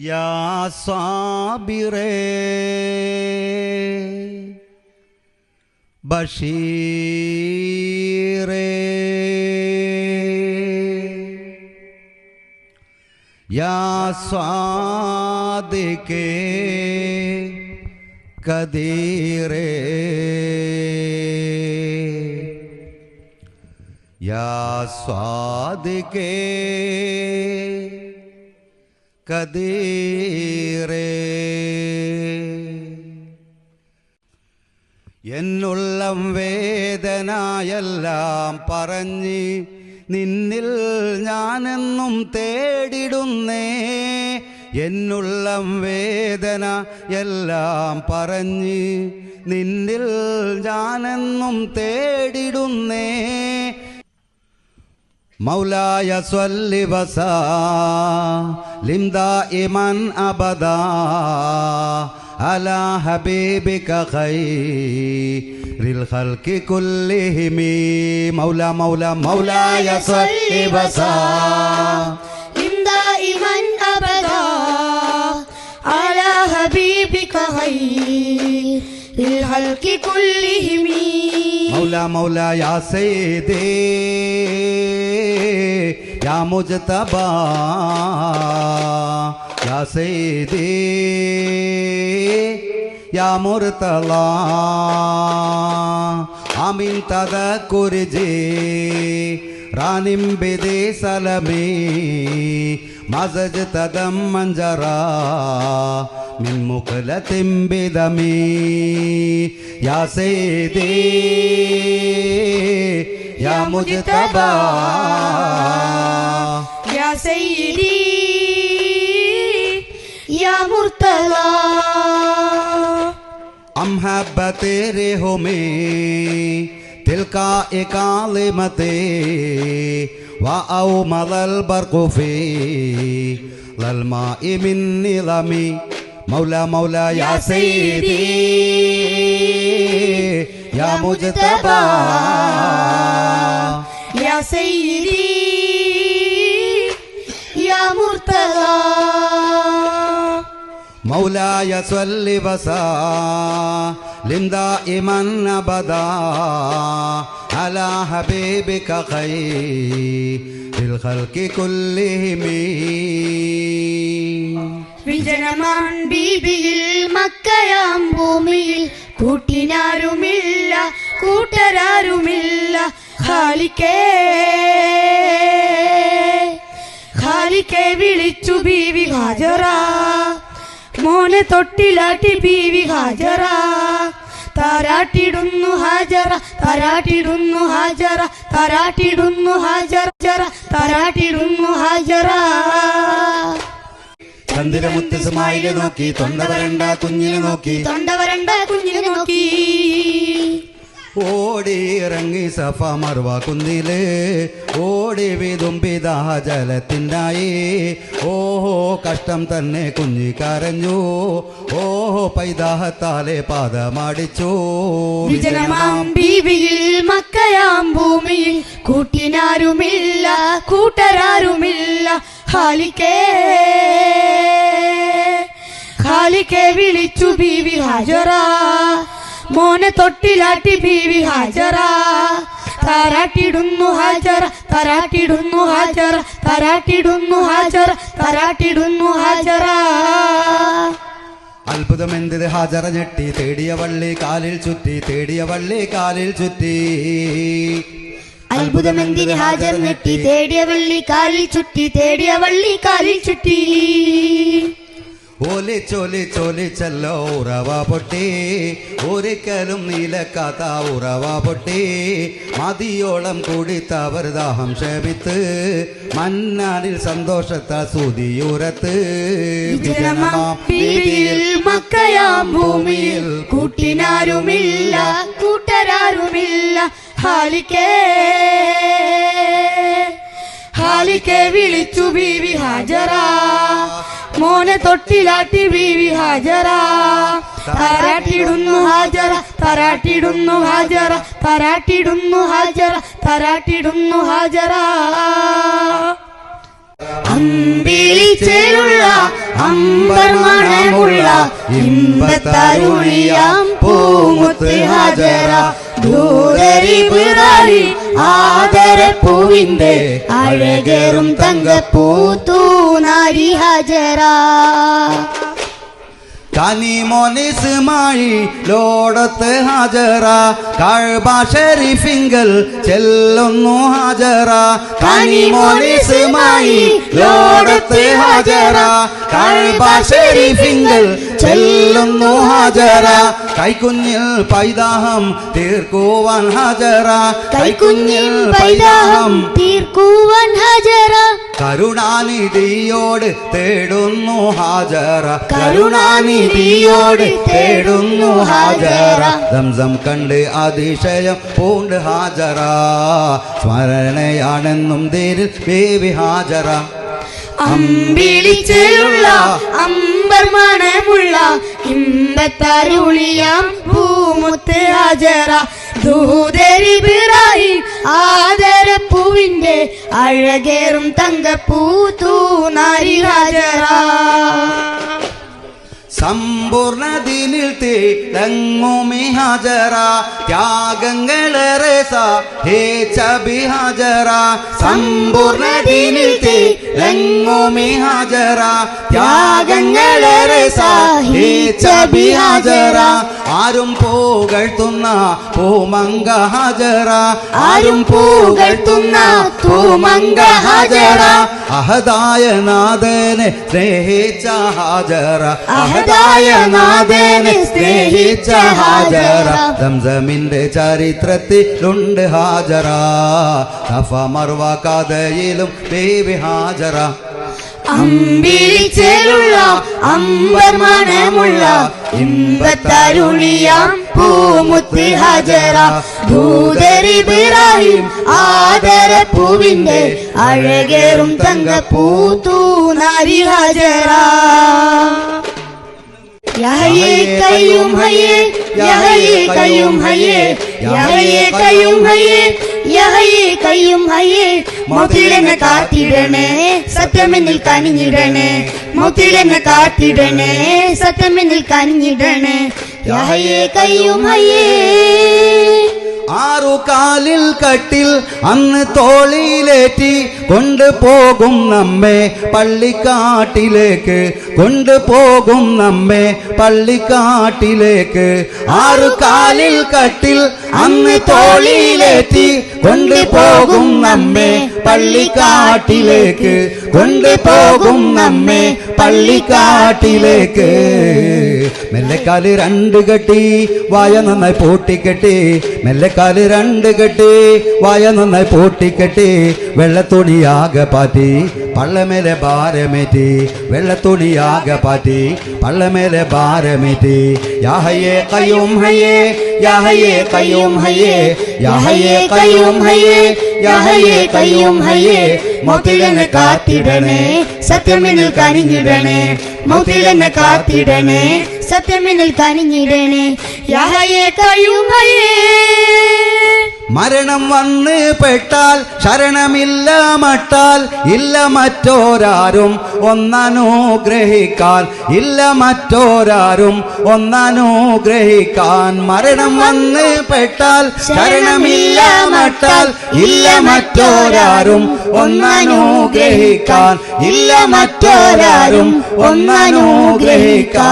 या साबिरे। बशीरे। या स्वाद के कदीरे। या स्वादिके के കദീറേ എന്നുള്ളം വേദനായെല്ലാം പറഞ്ഞ് നിന്നിൽ ഞാനെന്നും തേടിടുന്നേ. എന്നുള്ളം വേദന എല്ലാം പറഞ്ഞ് നിന്നിൽ ഞാനെന്നും തേടിടുന്നേ. مولاي صل وسلم. دائما أبدا. على حبيبك خير الخلق كلهم. مولا مولا مولاي صل وسلم. دائما أبدا. على حبيبك خير الخلق كلهم. مولا مولا يا سيدي. يا مجتبى يا سيدي يا مرتضى آمين تذكر جي رانم بدي سلمي مزج تدم منجرا من مقلة بدمي يا سيدي يا مجتبى يا سيدي يا مرتضى हम है तेरे हो में दिल का एक आलिमते वाओ मलल बरकुफी ललमा इमिन निलमी मौला मौला या सैदी يا مجتبى يا سيدي يا مرتضى. مولاي صل وسلم دائما أبدا على حبيبك خير في الخلق كلهم. വിജനമാൻ ബീബിയിൽ മക്കയാം ഭൂമിയിൽ. കൂട്ടിനാരുമില്ല കൂട്ടരാരുമില്ല. ഖാലിക്കേ ഖാലിക്കെ വിളിച്ചു ബീവി ഹാജറ. മോനെ തൊട്ടിലാട്ടി ബീവി ഹാജറ. താരാട്ടിടുന്നു ഹാജറ താരാട്ടിടുന്നു ഹാജറ താരാട്ടിടുന്നു ഹാജറ താരാട്ടിടുന്നു ഹാജറ. ചന്ദ്രമുത്ത് സ്മായിൽ നോക്കി തൊണ്ട വരണ്ട കുഞ്ഞിനെ നോക്കി. തൊണ്ട വരണ്ട കുഞ്ഞിനെ നോക്കി. ഓടി ഇറങ്ങി സഫ മറുവ കുന്നിൽ. ഓടി വിതുമ്പിതാ ജലത്തിനായി. ഓഹോ കഷ്ടം തന്നെ കുഞ്ഞി കരഞ്ഞു. ഓഹോ പൈതാഹത്താലെ പാദമാടിച്ചു. ബീവിയിൽ മക്കയാം ഭൂമിയിൽ. കൂട്ടിനാരുമില്ല കൂട്ടരാരുമില്ല. ഹാലിക്കേ ഹാലിക്കെ വിളിച്ചു ബീവി ഹാജറ. മോനെ തൊട്ടിലാട്ടി ബീവി ഹാജറ. തരാട്ടിടുന്നു ഹാജറ തരാട്ടിടുന്നു ഹാജറ തരാട്ടിടുന്നു ഹാജറ താരാട്ടിടുന്നു ഹാജറ. അത്ഭുതമെന്തിത് ഹാജറ ഞെട്ടി തേടിയ വള്ളി കാലിൽ ചുറ്റി തേടിയ വള്ളി കാലിൽ ചുറ്റി. അത്ഭുതമെന്തിന് ഹാജർ നെട്ടി? തേടിയ വള്ളി കാലിൽ ചുറ്റി തേടിയ വള്ളി കാലിൽ ചുറ്റി ഒലിച്ചൊലിച്ചൊലിച്ചല്ലോ ഉറവ പൊട്ടി. ഒരിക്കലും നീലക്കാത്ത ഉറവ പൊട്ടി. മതിയോളം കുടിത്തവർ ദാഹം ക്ഷമിത്ത്. മന്നാനിൽ സന്തോഷത്താ സുതിയൂരത്ത്. മക്കയാം ഭൂമിയിൽ. കൂട്ടിനാരുമില്ല കൂട്ടരാരുമില്ല. ഹാലിക്കേ ഹാലിക്കെ വിളിച്ചു ബീവി ഹാജരാ. മോനെ തൊട്ടിലാട്ടി ബീവി ഹാജറ തരാട്ടിടുന്നു ഹാജറ തരാട്ടിടുന്നു ഹാജറ തരാട്ടിടുന്നു ഹാജറ തരാട്ടിടുന്നു ഹാജറ അമ്പിളിച്ചേലുള്ള അമ്പർ മണമുള്ള ഇമ്പത്തരുളിയാം പൂമുത്ത് ഹാജറ ദൂതരിപിറായി ആദരപ്പൂവിന്റെ അഴകേറും തൂ നാരി ഹാജറ കനിമോനിസുമായി ലോടത്ത് ഹാജറ. കഴബ ഷെരീഫിങ്കൽ ചെല്ലുന്നു ഹാജറ. കനിമോനിസുമായി ലോടത്ത് ഹാജറ. കഴബ ഷെരീഫിങ്കൽ ചെല്ലുന്നു ഹാജറ. കൈക്കുഞ്ഞിൽ പൈതാഹം തീർക്കുവാൻ ഹാജറ. കൈക്കുഞ്ഞിൽ പൈതാഹം തീർക്കുവാൻ ഹാജറ. കരുണാനിധിയോട് തേടുന്നു ഹാജറ. കരുണാനിധിയോട് തേടുന്നു ഹാജറ. സംസം കണ്ട് അതിശയം പൂണ്ട് ഹാജറ. സ്മരണയാണെന്നും തേരിൽ ബേബി ഹാജറ. അമ്പിളിച്ചുള്ള അമ്പർ മണമുള്ള ഇമ്പത്തരുളിയാം പൂമുത്ത് ഹാജറ. ദൂതരിപിറായി ആദരപ്പൂവിന്റെ അഴകേറും തങ്കപ്പൂത്തൂ നാരി ഹാജറ സമ്പൂർണദിനിൽ തിളങ്ങുമി ഹാജറ. ത്യാഗങ്ങളേറെ ഹേ ചബി ഹാജറ. സമ്പൂർണദിനിൽ തിളങ്ങുമി ഹാജറ. ത്യാഗങ്ങളേറെ ഹേ ചബി ഹാജറ. ആരും പൂകഴ്ത്തുന്ന പൂമങ്ക ഹാജറ. ആരും പൂകഴ്ത്തുന്ന പൂമങ്ക ഹാജറ. അഹദായ നാഥനെ സ്നേഹിച്ച ഹാജറ. അഹദായ നാഥനെ സ്നേഹിച്ച ഹാജറ. സംസമിന്റെ ചരിത്രത്തിലുണ്ട് ഹാജറ. സഫ മർവ കഥയിലും ദേവി ഹാജറ. അമ്പിളിച്ചേലുള്ള അമ്പർ മണമുള്ള ഇമ്പത്തരുളിയാം പൂമുത്ത് ഹാജറ ആദര പൂവിന്റെ അഴകേറും തങ്ക നാരി ഹജറ കയ്യും ഹയേ കയ്യും ഹയേ ഹയ്യേ യഹയെ കയ്യും ഹയ്യേ മൗത്തിലെന്നെ കാത്തിടണേ സത്യമെന്നിൽ കനിഞ്ഞിടണേ മൗത്തിലെന്നെ കാത്തിടണേ സത്യമെന്നിൽ കനിഞ്ഞിടണേ. കയ്യും ഹയ്യേ ആറു കാലിൽ കട്ടിൽ അന്ന് തോളിയിലേറ്റി കൊണ്ടുപോകും നമ്മെ പള്ളിക്കാട്ടിലേക്ക്. കൊണ്ടുപോകും നമ്മെ പള്ളിക്കാട്ടിലേക്ക്. ആറു കാലിൽ കട്ടിൽ അന്ന് തോളിയിലേറ്റി കൊണ്ടുപോകും നമ്മെ പള്ളിക്കാട്ടിലേക്ക്. കൊണ്ടുപോകും നമ്മെ പള്ളിക്കാട്ടിലേക്ക്. മെല്ലെക്കാൽ രണ്ട് കെട്ടി വായ നന്നായി പൂട്ടിക്കെട്ടി. മെല്ലെക്കാൽ രണ്ട് കെട്ടി വായ നന്നായി പൂട്ടിക്കെട്ടി വെള്ളത്തുണിയാകെ പാറ്റി പള്ളമേലെ ഭാരമേറ്റി വെള്ളത്തുണിയാകെ പാറ്റി പള്ളമേലെ ഭാരമേറ്റി. യാഹയേ കയ്യും ഹയ്യേ യാഹയേ കയ്യും ഹയ്യേ യാഹയേ കയ്യും ഹയ്യേ യാഹയേ കയ്യും ഹയ്യേ. മൗത്തിലെന്നെ കാത്തിടണേ സത്യമിനിൽ കനിഞ്ഞിടണേ. മൗത്തിലെന്നെ കാത്തിടണേ സത്യമിനിൽ കനിഞ്ഞിടണേ. യഹയെ കയ്യും ഹയ്യേ മരണം വന്ന് പെട്ടാൽ ശരണമില്ല മട്ടാൽ ഇല്ല മറ്റോരാരും ഒന്നനുഗ്രഹിക്കാൻ. ഇല്ല മറ്റോരാരും ഒന്നനുഗ്രഹിക്കാൻ. മരണം വന്ന് പെട്ടാൽ ശരണമില്ല മട്ടാൽ ഇല്ല മറ്റോരാരും ഒന്നനുഗ്രഹിക്കാൻ. ഇല്ല മറ്റോരാരും ഒന്നനുഗ്രഹിക്കാൻ.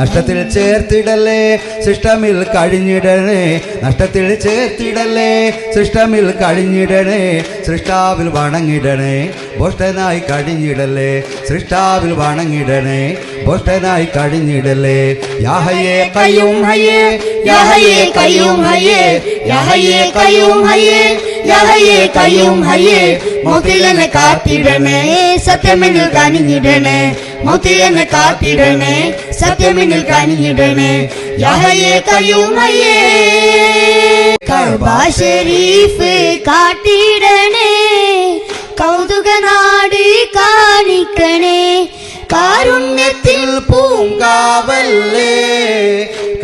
നഷ്ടത്തിൽ ചേർത്തിടലേ സിഷ്ടമിൽ കഴിഞ്ഞിടലേ നഷ്ടത്തിൽ ചേർത്തിടല്ലേ സൃഷ്ടമിൽ കഴിഞ്ഞിടണേ. സൃഷ്ടാവിൽ വണങ്ങിടണേ. ഭോഷ്ടനായി കഴിഞ്ഞിടല്ലേ. സൃഷ്ടാവിൽ വണങ്ങിടണേ. ഭോഷ്ടനായി കഴിഞ്ഞിടല്ലേ. യാഹയേ കയ്യും ഹയേ. യാഹയേ കയ്യും ഹയേ. യാഹയേ കയ്യും ഹയേ. യാഹയേ കയ്യും ഹയേ. മോതിലനെ കാത്തിടണേ. സത്യമെന്നിൽ കനിഞ്ഞിടണേ. മോതിലനെ കാത്തിടണേ. സത്യമെന്നിൽ കനിഞ്ഞിടണേ. യാഹയേ കയ്യും ഹയ്യേ കഅബ ഷരീഫ് കാട്ടിടണേ. കൗതുക നാട് കാണിക്കണേ. കാരുണ്യത്തിൽ പൂങ്കാവല്ലേ.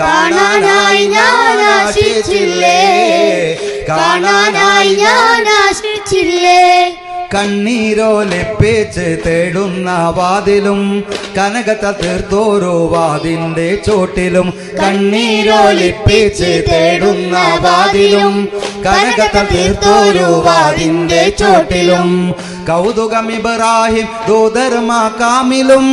കാണാനായി ഞാൻ ആശിച്ചില്ലേ. കാണാനായി ഞാൻ ആശിച്ചില്ലേ. കണ്ണീരോലിപ്പിച്ച് തേടുന്ന വാതിലും കനകത്ത തീർത്തോരോ വാതിന്റെ ചോട്ടിലും കണ്ണീരോലിപ്പിച്ച് തേടുന്ന വാതിലും കനകത്ത തീർത്തോരോ വാതിന്റെ ചോട്ടിലും കൗതുകം ഇബ്രാഹിം ദൂതർമ കാമിലും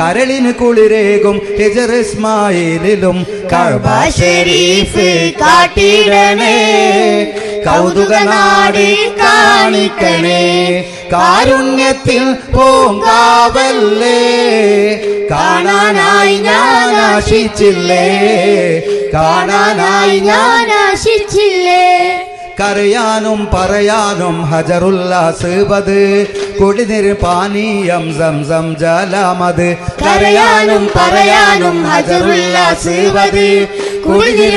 കരളിന് കുളിരേകും ഹിജർ ഇസ്മായിലിലും കഅബ ഷരീഫ് കാട്ടിടണേ. കൗതുക നാടി കാണിക്കണേ. കാരുണ്യത്തിൽ പൂങ്കാവല്ലേ. കാണാനായി ഞാൻ ആശിച്ചില്ലേ. കാണാനായി ഞാൻ ആശിച്ചില്ലേ. കരയാനും പറയാനും ഹജറുല്ലാസ്ബത് കുടിനിര് പാനീയം സംസം ജലമത് കരയാനും പറയാനും ഹജറുല്ലാസ്ബത്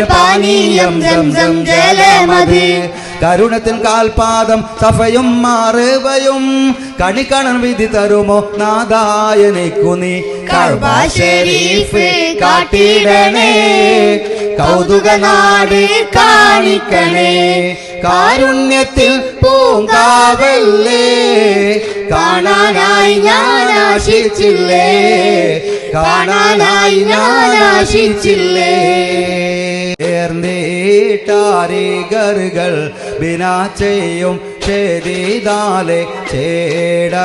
പാനീയം സംസം ജലമതി കരുണത്തിൻ കാൽപാദം സഫയും മാറുകയും കണിക്കണൻ വിധി തരുമോ നാദായനിക്കു നീ. ഷരീഫ് കാട്ടിടണേ. കൗതുക കാണിക്കണേ. കാരുണ്യത്തിൽ പൂങ്കാവല്ലേ? കാണാനായി ഞാൻ ആശിച്ചില്ലേ? കാണാനായി ഞാൻ ആശിച്ചില്ലേ? ഏർന്നീട്ടാരികറുകൾ ബിനാ ചെയ്യും ചെയ്താലെ ചേട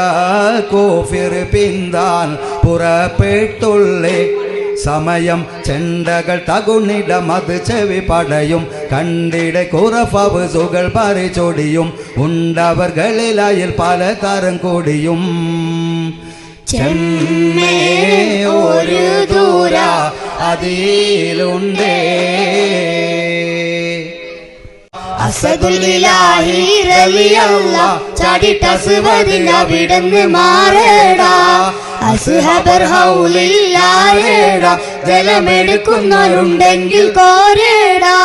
കോഫിർ പിന്താൻ പുറപ്പെട്ടുള്ളേ. സമയം ചെണ്ടകൾ തകുണിടം അത് ചെവി പടയും. കണ്ടിടെ പറിച്ചൊടിയും. ഉണ്ടവർകളിലായിൽ പല തരം കൂടിയും. ചെമ്മേ ഒരു ദൂര അതിലുണ്ടേ. അസദുല്ലാഹി റളിയല്ല ചാടിട്ടസുവതിൽ അവിടുന്ന് മാറേടാ. ജലമെടുക്കുന്നവരുണ്ടെങ്കിൽ കോരേടാ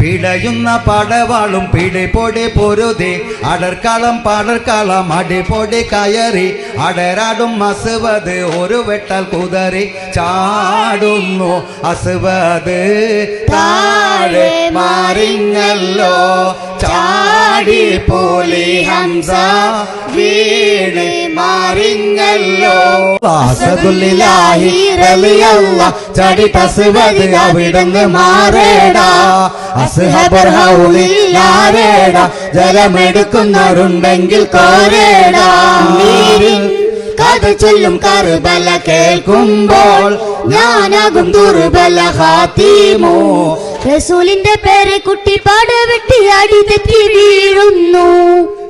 പിടയുന്ന പടവാളും പിടിപൊടി പൊരുതി അടർക്കളം പടർക്കളം അടിപൊടി കയറി അടരാടും അസുവത് ഒരു വെട്ടൽ കുതറി ചാടുന്നു അസുവത്. താഴെ മാറിഞ്ഞല്ലോ ചാടി പോലി ഹംസ വീണ് മാറിഞ്ഞല്ലോ ചടി പസുവത് അവിടുന്ന് മാറേടാ. അസ്ഹബർ ഹൗലില്ലാരേടാ ജലമെടുക്കുന്നവരുണ്ടെങ്കിൽ കോരേടാ. നീരിൽ കഥ ചൊല്ലും കറുബല കേൾക്കുമ്പോൾ ഞാനാകും ദുർബല ഹാത്തിമോ. റസൂലിന്റെ പേരെ കുട്ടി പാടവെട്ടി അടി തെറ്റി വീഴുന്നു.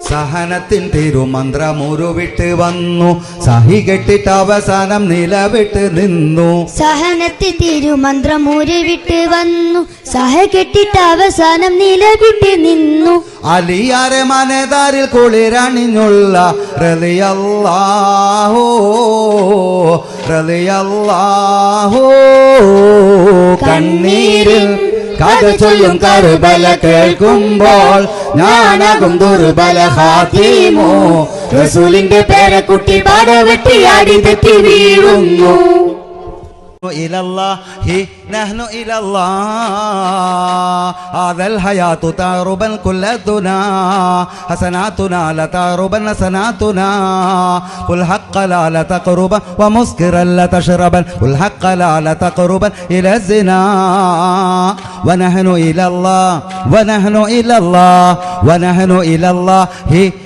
സഹനത്തിൻ തിരുമന്ത്രമുരുവിട്ട് വന്നു. സഹി കെട്ടിട്ട് അവസാനം നിലവിട്ട് നിന്നു. സഹനത്തിൽ തിരുമന്ത്രം വിട്ട് വന്നു. സഹ കെട്ടിട്ട് അവസാനം നിലവിട്ട് നിന്നു. അലിയാരെ മനതാരിൽ കുളിരണിഞ്ഞുള്ള റലിയല്ലാഹോ റലിയല്ലാഹോ കണ്ണീരിൽ കഥ ചൊല്ലും കറുബല കേൾക്കുമ്പോൾ ഞാനകും ദുർബല ഹാത്തിമോ. റസൂലിന്റെ പേരക്കുട്ടി പടവെട്ടിയാടി തെറ്റി വീഴുന്നു. نحن إلى الله. هذا الحياة تعربا كل الدنا. حسناتنا لا تعربا حسناتنا. قل حق لا لا تقربا ومسكرا لا تشربا. قل حق لا لا تقربا إلى الزنا. ونحن إلى الله. ونحن إلى الله. ونحن إلى الله.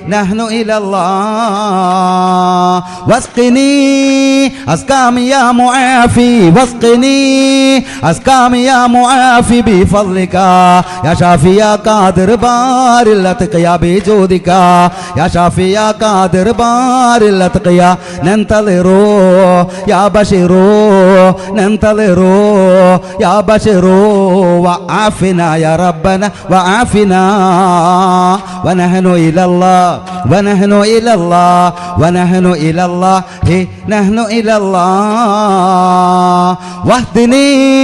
نحن إلى الله. واسقني. أسقام يا معافي. واسقني. أسقام يا معافي بفضلك. يا شافي يا قادر بار الاتقيا بجودك. يا شافي يا قادر بار الاتقيا ننتظر. يا بشير ننتظر. يا بشير وعافنا يا ربنا وعافنا. ونحن إلى الله ونحن إلى الله ونحن إلى الله نحن إلى الله. واهدني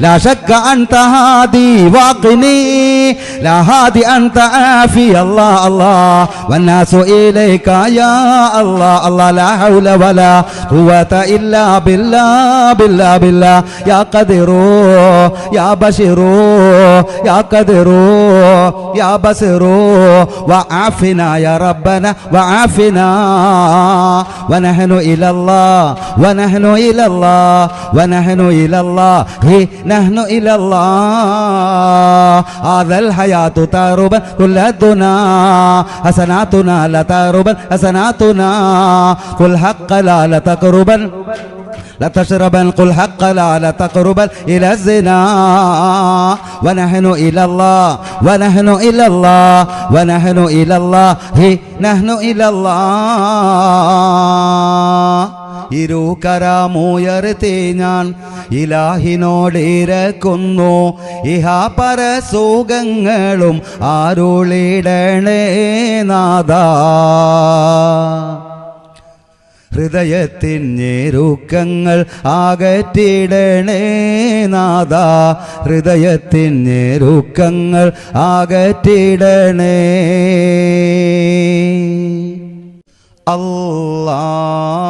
لا شك أنت هادي واقني. لا هادي أنت عافي الله الله. والناس إليك يا الله الله. لا حول ولا قوة إلا بالله بالله بالله. يا قدر يا بشر يا قدر يا بصر. وعافنا يا ربنا وعافنا. ونحن إلى الله ونحن إلى الله ونحن إلى الله. نحن إلى الله. هذا الحياة تاربا كل الدنا. حسناتنا لا تاربا حسناتنا. كل حق لا لا تقربا لا تشربا قل حق لا لا تقربا إلى الزنا. ونحن إلى الله ونحن إلى الله ونحن إلى الله. نحن إلى الله. ഇരുകരമുയർത്തി ഞാൻ ഇലാഹിനോടിരക്കുന്നു ഇഹാ പരസുഖങ്ങളും ആരുളിടണേ നാഥ. ഹൃദയത്തിൻ ഞെരുക്കങ്ങൾ ആകറ്റിടണേ നാഥ. ഹൃദയത്തിൻ ഞെരുക്കങ്ങൾ അകറ്റിടണേ അല്ലാ അല്ലാ